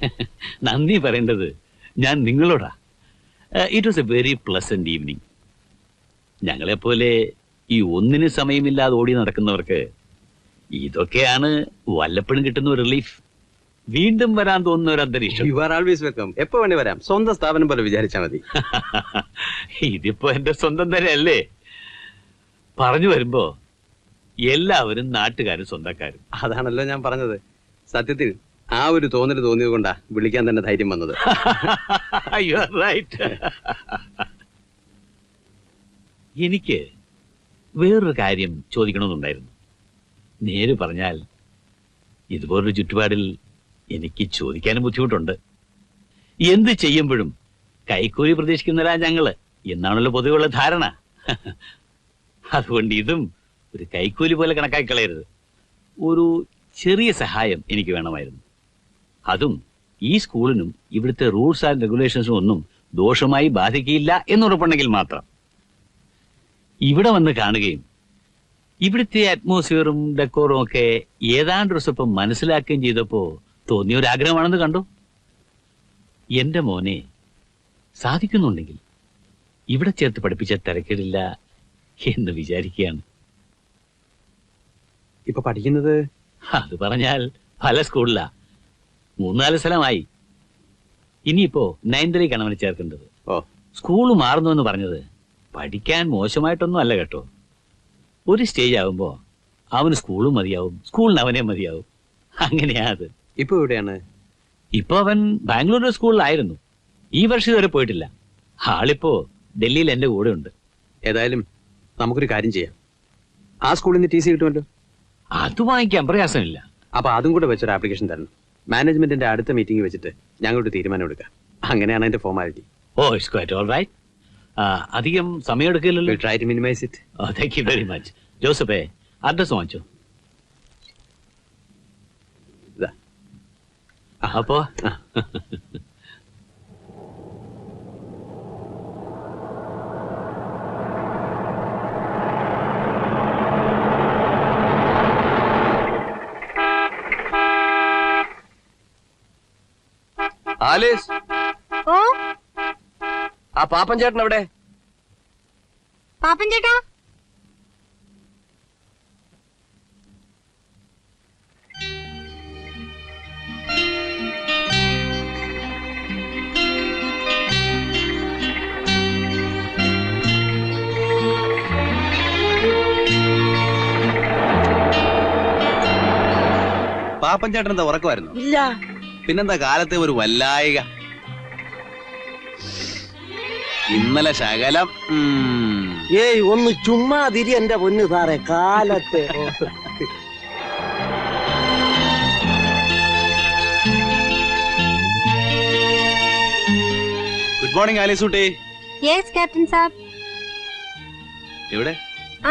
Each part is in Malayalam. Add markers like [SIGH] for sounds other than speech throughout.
[LAUGHS] നന്ദി പറയേണ്ടത് ഞാൻ നിങ്ങളോടാ. It was a very pleasant evening ഞങ്ങളെപ്പോലെ ഈ ഒന്നിന് സമയമില്ലാതെ ഓടി നടക്കുന്നവർക്ക് ഇതൊക്കെയാണ് വല്ലപ്പോഴും കിട്ടുന്ന ഒരു റിലീഫ് വീണ്ടും വരാൻ തോന്നുന്ന ഒരു അന്തരീക്ഷം. യു ആർ ആൾവേസ് വെൽക്കം എപ്പോ വേണേ വരാം. സ്വന്തം സ്ഥാപനം പോലെ വിചാരിച്ചാൽ മതി. [LAUGHS] ഇതിപ്പോ എന്റെ സ്വന്തം തന്നെ അല്ലേ പറഞ്ഞു വരുമ്പോ എല്ലാവരും നാട്ടുകാരും സ്വന്തക്കാരും. അതാണല്ലോ ഞാൻ പറഞ്ഞത്. സത്യത്തിൽ ആ ഒരു തോന്നൽ തോന്നിയത് കൊണ്ടാ വിളിക്കാൻ തന്നെ ധൈര്യം വന്നത്. [LAUGHS] എനിക്ക് വേറൊരു കാര്യം ചോദിക്കണമെന്നുണ്ടായിരുന്നു. നേര് പറഞ്ഞാൽ ഇതുപോലൊരു ചുറ്റുപാടിൽ എനിക്ക് ചോദിക്കാനും ബുദ്ധിമുട്ടുണ്ട്. എന്ത് ചെയ്യുമ്പോഴും കൈക്കൂലി പ്രതീക്ഷിക്കുന്നവരാ ഞങ്ങൾ എന്നാണല്ലോ പൊതുവെയുള്ള ധാരണ. [LAUGHS] അതുകൊണ്ട് ഇതും ഒരു കൈക്കൂലി പോലെ കണക്കാക്കി കളയരുത്. ഒരു ചെറിയ സഹായം എനിക്ക് വേണമായിരുന്നു. അതും ഈ സ്കൂളിനും ഇവിടുത്തെ റൂൾസ് ആൻഡ് റെഗുലേഷൻസും ഒന്നും ദോഷമായി ബാധിക്കില്ല എന്നുറപ്പുണ്ടെങ്കിൽ മാത്രം. ഇവിടെ വന്ന് കാണുകയും ഇവിടുത്തെ അറ്റ്മോസ്ഫിയറും ഡെക്കോറും ഒക്കെ ഏതാണ്ട് ഒരു സ്വപ്പം മനസ്സിലാക്കുകയും ചെയ്തപ്പോ തോന്നിയ ഒരു ആഗ്രഹമാണെന്ന് കണ്ടു? എന്റെ മോനെ സാധിക്കുന്നുണ്ടെങ്കിൽ ഇവിടെ ചേർത്ത് പഠിപ്പിച്ച തിരക്കേടില്ല എന്ന് വിചാരിക്കുകയാണ്. ഇപ്പൊ പഠിക്കുന്നത്? അത് പറഞ്ഞാൽ പല സ്കൂളിലാ. മൂന്നാൽ സ്ഥലമായി. ഇനിയിപ്പോ നയൻതരയ്ക്കാണ് അവനെ ചേർക്കേണ്ടത്. ഓ. സ്കൂൾ മാറുന്നു എന്ന് പറഞ്ഞത് പഠിക്കാൻ മോശമായിട്ടൊന്നും അല്ല കേട്ടോ. ഒരു സ്റ്റേജ് ആവുമ്പോ അവന് സ്കൂളും മതിയാവും സ്കൂളിന് അവനെ മതിയാവും. അങ്ങനെയാ അത്. ഇപ്പൊ എവിടെയാണ്? ഇപ്പൊ അവൻ ബാംഗ്ലൂരിലെ സ്കൂളിലായിരുന്നു. ഈ വർഷം ഇതുവരെ പോയിട്ടില്ല. ആളിപ്പോ ഡൽഹിയിൽ എന്റെ കൂടെ ഉണ്ട്. ഏതായാലും നമുക്കൊരു കാര്യം ചെയ്യാം. ആ സ്കൂളിൽ നിന്ന് ടി സി കിട്ടുമല്ലോ. അത് വാങ്ങിക്കാൻ പ്രയാസമില്ല. അപ്പൊ അതും കൂടെ വെച്ചൊരു ആപ്ലിക്കേഷൻ തരണം. മാനേജ്മെന്റിന്റെ അടുത്ത മീറ്റിംഗ് വെച്ചിട്ട് ഞങ്ങളൊരു തീരുമാനം എടുക്കാം. അങ്ങനെയാണ് അതിന്റെ formality oh it's quite all right അധികം സമയം എടുക്കില്ലല്ലോ try to minimize it oh thank you very much ജോസഫേ address വാങ്ങിച്ചു? അപ്പോ? [LAUGHS] ആലീസ് ഓ? ആ പാപ്പൻ ചേട്ടൻ എവിടെ? പാപ്പൻ ചേട്ടാ? പാപ്പൻ ചേട്ടൻ എന്താ ഉറക്കമായിരുന്നു? ഇല്ല. പിന്നെന്താ കാലത്തെ ഒരു വല്ലായിക? ഇന്നലെ ശകലം ഉം, ഏയ് ഒന്ന് ചുമ്മാ തിരി എന്റെ പൊന്നു സാറേ കാലത്തെ. ഗുഡ് മോർണിംഗ് ആലിസൂട്ടി. യെസ് ക്യാപ്റ്റൻ സാബ് എവിടെ?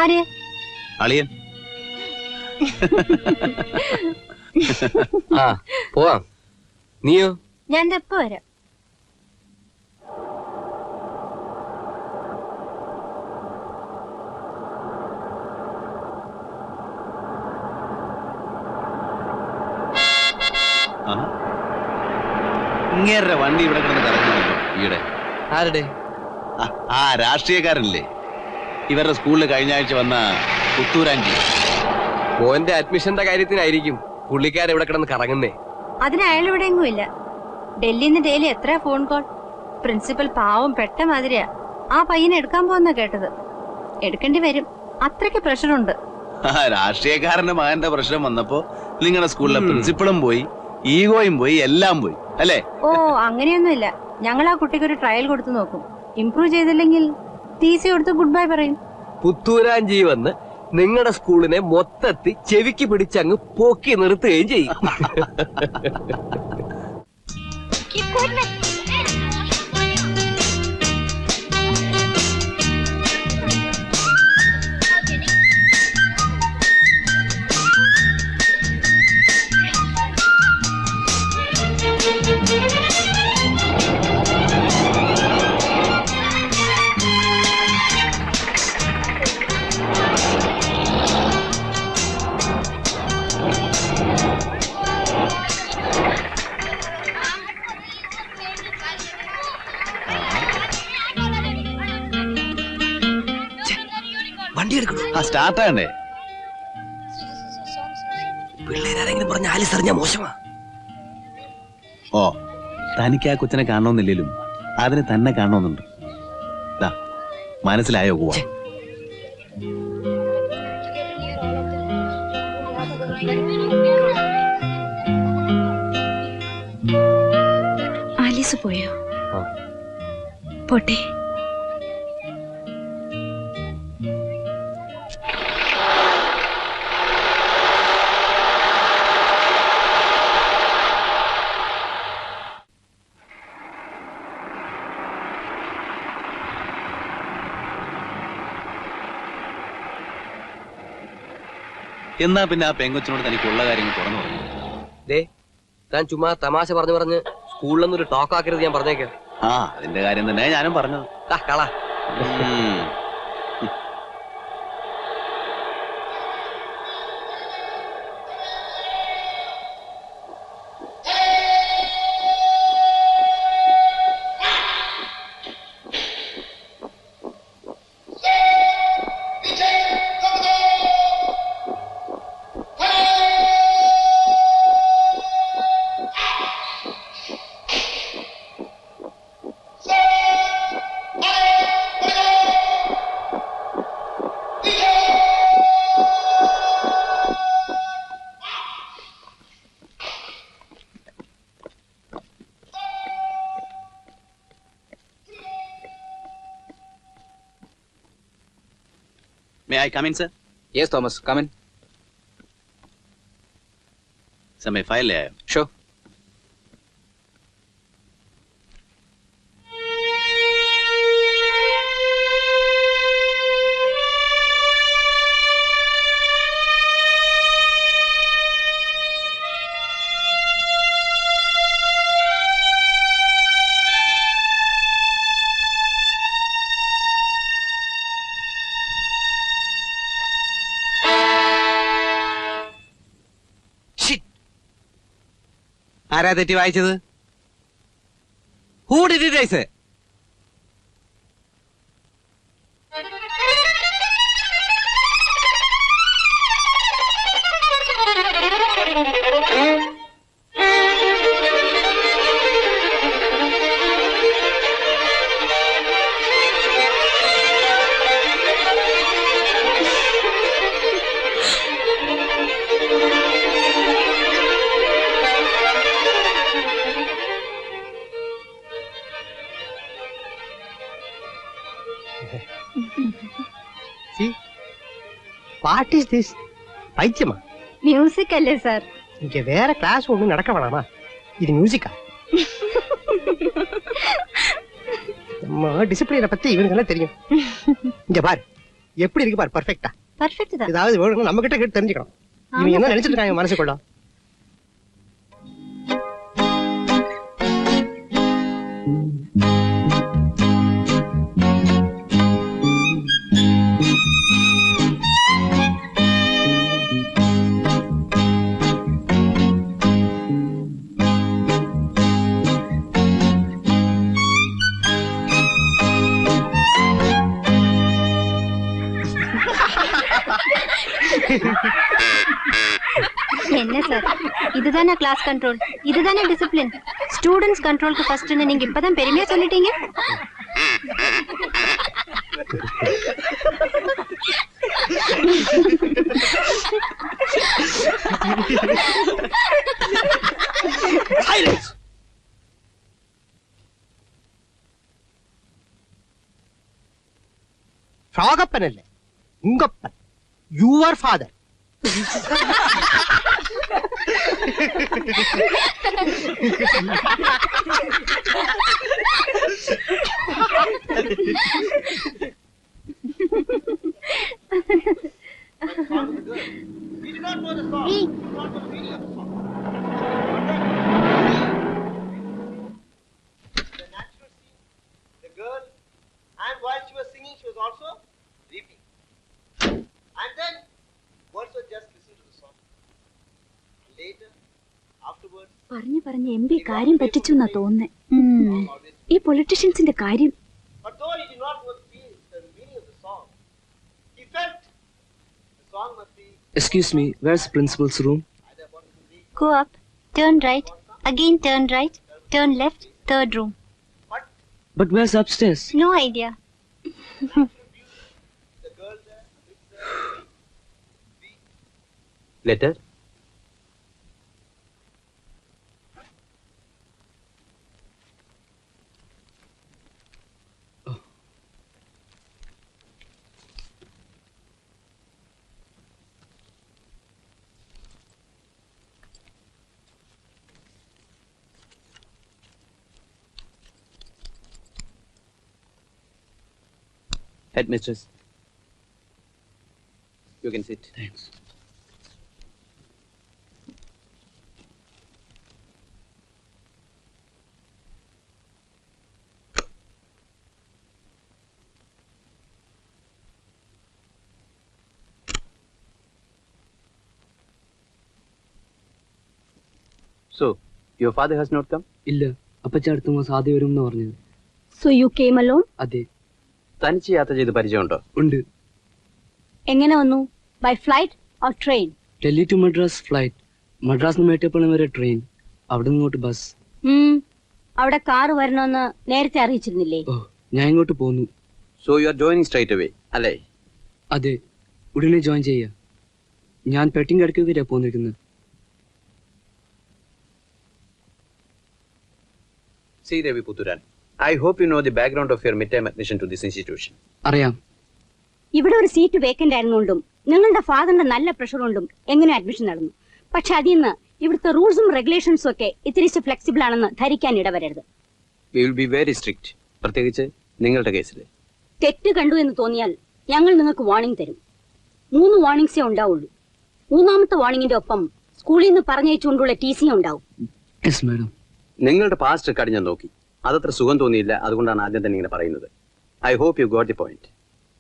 ആര്? അളിയൻ. [LAUGHS] ആ പോവാം. നീയോ? ഞാൻ എപ്പോ വരാം. ഇങ്ങേരുടെ വണ്ടി ഇവിടെ കിടന്ന് കറങ്ങുന്നുണ്ടോ? ആരുടെ? ആ, രാഷ്ട്രീയക്കാരനല്ലേ? ഇവരുടെ സ്കൂളിൽ കഴിഞ്ഞ ആഴ്ച വന്ന പുത്തൂരാഞ്ചി. മോന്റെ അഡ്മിഷന്റെ കാര്യത്തിനായിരിക്കും പുള്ളിക്കാരെ ഇവിടെ കിടന്ന് കറങ്ങുന്നേ. അതിന് അയാൾ ഇവിടെ എങ്ങും ഇല്ല. ഡൽഹിയിൽ നിന്ന് ഡെയിലി എത്ര ഫോൺ കോൾ പ്രിൻസിപ്പൽ പാവം പെട്ട മാതിരിയാ. ആ പയ്യനെ എടുക്കാൻ പോകുന്ന കേട്ടത്. എടുക്കേണ്ടി വരും. അത്രയ്ക്ക് പ്രഷറുണ്ട് ആ രാഷ്ട്രീയക്കാരന്റെ മകന്റെ പ്രശ്നം വന്നപ്പോ നിങ്ങളുടെ സ്കൂളിലെ പ്രിൻസിപ്പളും പോയി ഈഗോയും പോയി എല്ലാം പോയി അല്ലേ? ഓ അങ്ങനെയൊന്നുമില്ല. ഞങ്ങൾ ആ കുട്ടിക്ക് ഒരു ട്രയൽ കൊടുത്തു നോക്കും. ഇംപ്രൂവ് ചെയ്തില്ലെങ്കിൽ ടി സി കൊടുത്ത് ഗുഡ് ബൈ പറയും പുത്തൂരാഞ്ചി വന്ന് നിങ്ങളുടെ സ്കൂളിനെ മൊത്തത്തിൽ ചെവിക്ക് പിടിച്ചങ്ങ് പൊക്കി നിർത്തുകയും ചെയ്യും. സ്റ്റാർട്ട് പിള്ളേരാരെങ്കിലും പറഞ്ഞ അറിഞ്ഞാ മോശമാ. ഓ തനിക്ക് ആ കൊച്ചിനെ കാണണമെന്നില്ലേലും അതിന് തന്നെ കാണണമെന്നുണ്ട്. മനസ്സിലായോ പോവാ? ആലീസ് പോയോ? പോട്ടെ. എന്നാ പിന്നെ ആ പെങ്കൊച്ചിനോട് തനിക്കുള്ള കാര്യങ്ങൾ തുറന്നു പറഞ്ഞു? ദേ താൻ ചുമ്മാ തമാശ പറഞ്ഞു പറഞ്ഞ് സ്കൂളിലൊന്നും ഒരു ടോക്ക് ആക്കരുത് ഞാൻ പറഞ്ഞേക്കാം. ആ അതിന്റെ കാര്യം തന്നെ ഞാനും പറഞ്ഞത്. കള. May I come in, sir? Yes, Thomas, come in. Sir, my file here. Sure. ആരാ തെറ്റി വായിച്ചത്? ഹൂ ഡിഡ് ഇറ്റ് சி வாட் இஸ் திஸ் பைத்தியமா? மியூசிக் அல்ல சார் இங்க வேற கிளாஸ் ஒண்ணு நடக்க வேணாமா? இது மியூசிக்கா நம்ம டிசிப்ளினை பத்தி இவனுக்கு எல்லாம் தெரியும். இங்க பாரு. எப்படி இருக்கு பாரு பர்ஃபெக்ட்டா பர்ஃபெக்ட் தான். ஏதாவது வேணும்னா நம்ம கிட்ட கேட்டு தெரிஞ்சுக்கணும். இவங்க என்ன நினைச்சிருக்காங்க மனசுக்குள்ள? என்ன சார்? இதுதானே கிளாஸ் கண்ட்ரோல் இதுதானே டிசிப்ளின் ஸ்டூடெண்ட்ஸ் கண்ட்ரோலுக்கு ஃபர்ஸ்ட்னு நீங்க இப்பதான் பெருமையா சொல்லிட்டீங்க? ராகப்பன் இல்ல உங்கப்பன். Your father He. did not know the song. Did not know the meaning of the song. And while she was singing, she was also weeping. And then പറഞ്ഞു പറഞ്ഞ് എം പി കാര്യം പറ്റിച്ചു എന്നാ തോന്നുന്നേ. ഈ പൊളിറ്റീഷ്യൻസിന്റെ കാര്യം but though he not feel the meaning of the song, he felt Excuse me, where's principal's room? Go up, turn right, again turn right, turn left, third room. But where's upstairs? No idea. Letter Headmistress. You can sit. Thanks. So, your father has not come? ഇല്ല അപ്പച്ച അടുത്ത മാസം ആദ്യം വരും എന്ന് പറഞ്ഞത് So you came alone? അതെ തനിച്ച് യാത്ര ചെയ്ത് പരിചയമുണ്ടോ? ഉണ്ട്. എങ്ങനെ വന്നു? By flight or train Delhi to Madras flight Madras നിന്ന് മേട്ടപ്പള്ളം വരെ ട്രെയിൻ അവിടെ ഇങ്ങോട്ട് ബസ് അവിടെ കാർ വരണമെന്ന് നേരത്തെ അറിയിച്ചിരുന്നില്ലേ? ഞാൻ ഇങ്ങോട്ട് പോന്നു. So you are joining straight away അല്ലേ? അതെ. ഉടനെ ജോയിൻ ചെയ്യാം. ഞാൻ പെട്ടിങ് കിടക്കുക വരെ പോന്നിരിക്കുന്നത്. C Ravi Puthuran. I hope you know the background of your mid time admission to this institution അറിയാം. ഇവിടെ ഒരു സീറ്റ് വേക്കന്റ് ആയിരുന്നുകൊണ്ടും നിങ്ങളുടെ ഫാദറിന്റെ നല്ല പ്രഷർ കൊണ്ടും എങ്ങനെ അഡ്മിഷൻ നടന്നു? പക്ഷെ അതിൽ നിന്ന് ഇവിടുത്തെ റൂൾസും റെഗുലേഷൻസും ഒക്കെ ഇത്തിരി ഫ്ലെക്സിബിൾ ആണെന്ന് ധരിക്കാൻ ഇടവരരുത്. We will be very strict പ്രത്യേകിച്ച് നിങ്ങളുടെ കേസിൽ തെറ്റ് കണ്ടു എന്ന് തോന്നിയാൽ ഞങ്ങൾ നിങ്ങൾക്ക് വാർണിംഗ് തരും. മൂന്ന് വാർണിംഗ്സേ ഉണ്ടാവുള്ളൂ. മൂന്നാമത്തെ വാർണിംഗിന്റെ ഒപ്പം സ്കൂളിൽ നിന്ന് പറഞ്ഞയച്ചുകൊണ്ടുള്ള ടി സി ഉണ്ടാവും. നിങ്ങളുടെ പാസ്റ്റ് റെക്കോർഡ് ഞാൻ നോക്കി. അതത്ര സുഖം തോന്നിയില്ല അതുകൊണ്ടാണ് ആദ്യം തന്നെ ഇങ്ങനെ പറയുന്നത്. I hope you got the point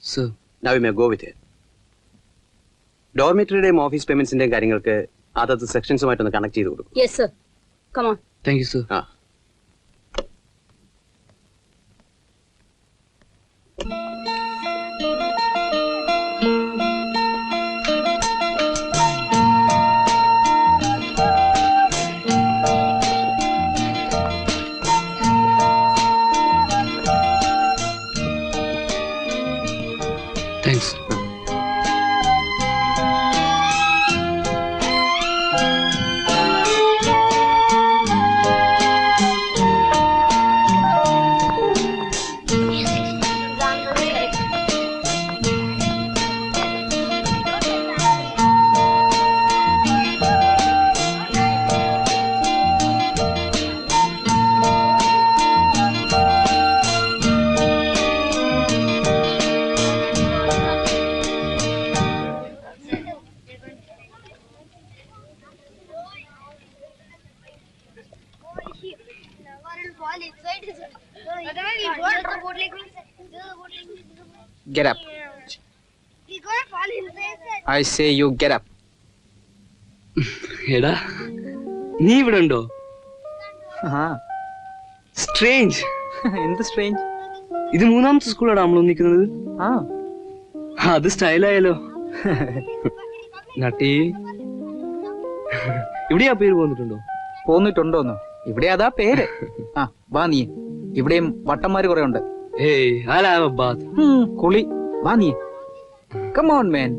sir now you may go with ഡോർമെറ്ററിയുടെയും office പേയ്മെന്റ്സിന്റെയും കാര്യങ്ങൾക്ക് അതത് സെക്ഷൻസുമായിട്ടൊന്ന് കണക്ട് ചെയ്ത് കൊടുക്കും. Yes sir come on thank you sir ആ. Get up. I say you get up. എടാ നീ ഇവിടെ ഉണ്ടോ? സ്ട്രേഞ്ച് എന്ത് സ്ട്രേഞ്ച് ഇത് മൂന്നാമത്തെ സ്കൂളാണ് നമ്മൾ ഒന്നിക്കുന്നത്. ആ. അത് സ്റ്റൈലായാലോ നട്ടി. ഇവിടെ ആ പേര് പോന്നിട്ടുണ്ടോ? പോന്നിട്ടുണ്ടോന്നോ? ഇവിടെ അതാ പേര്. ആ വാ നീ. ഇവിടെയും വട്ടന്മാര് കുറെ ഉണ്ട്. ഏയ് I have a bath. കുളി വാ നീ കമോൺ മേൻ